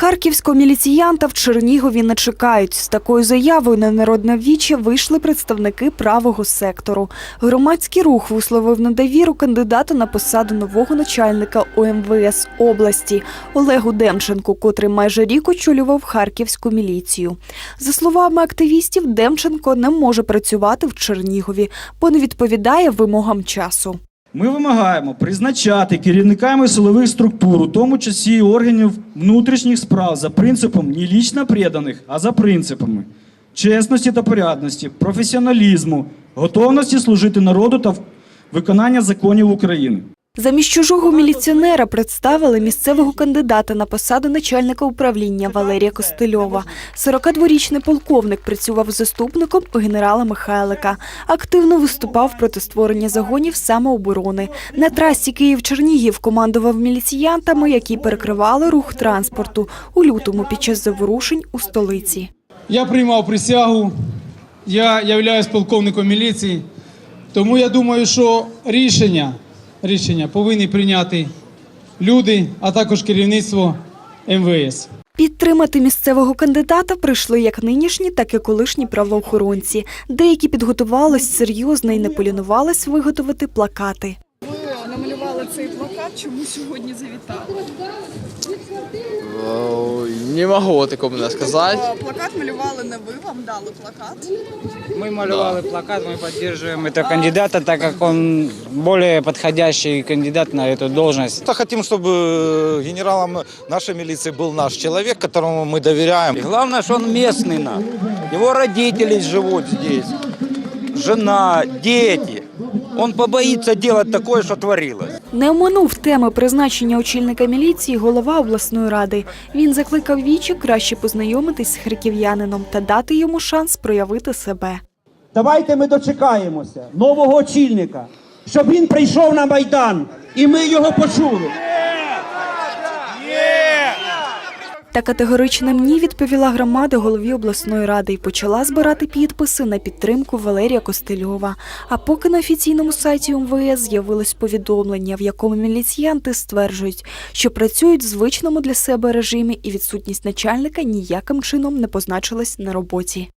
Харківського міліціянта в Чернігові не чекають. З такою заявою на народне віче вийшли представники правого сектору. Громадський рух висловив недовіру кандидата на посаду нового начальника ОМВС області Олегу Демченку, котрий майже рік очолював харківську міліцію. За словами активістів, Демченко не може працювати в Чернігові, бо не відповідає вимогам часу. Ми вимагаємо призначати керівниками силових структур, у тому числі органів внутрішніх справ, за принципом не лічно преданих, а за принципами чесності та порядності, професіоналізму, готовності служити народу та виконання законів України. Замість чужого міліціонера представили місцевого кандидата на посаду начальника управління Валерія Костельова. 42-річний полковник працював заступником генерала Михайлика. Активно виступав проти створення загонів самооборони. На трасі Київ-Чернігів командував міліціянтами, які перекривали рух транспорту у лютому під час заворушень у столиці. Я приймав присягу, я являюсь полковником міліції, тому я думаю, що рішення, рішення повинні прийняти люди, а також керівництво МВС. Підтримати місцевого кандидата прийшли як нинішні, так і колишні правоохоронці. Деякі підготувались серйозно і не полінувались виготовити плакати. Цей плакат, чому сьогодні завітали? Не могу такому сказать. Тобто Плакат малювали не ви, вам дали плакат. Мы малевали плакат, мы поддерживаем этого кандидата, так как он более подходящий кандидат на эту должность. Хотим, чтобы генералом нашей милиции был наш человек, которому мы доверяем. И главное, что он местный нам. Его родители живут здесь. Жена, дети. Он побоится делать такое, что творилось. Не оминув теми призначення очільника міліції голова обласної ради. Він закликав Вічі краще познайомитись з харків'янином та дати йому шанс проявити себе. Давайте ми дочекаємося нового очільника, щоб він прийшов на Майдан і ми його почули. Та категоричним ні відповіла громада голові обласної ради і почала збирати підписи на підтримку Валерія Костельова. А поки на офіційному сайті МВС з'явилось повідомлення, в якому міліціянти стверджують, що працюють в звичному для себе режимі, і відсутність начальника ніяким чином не позначилась на роботі.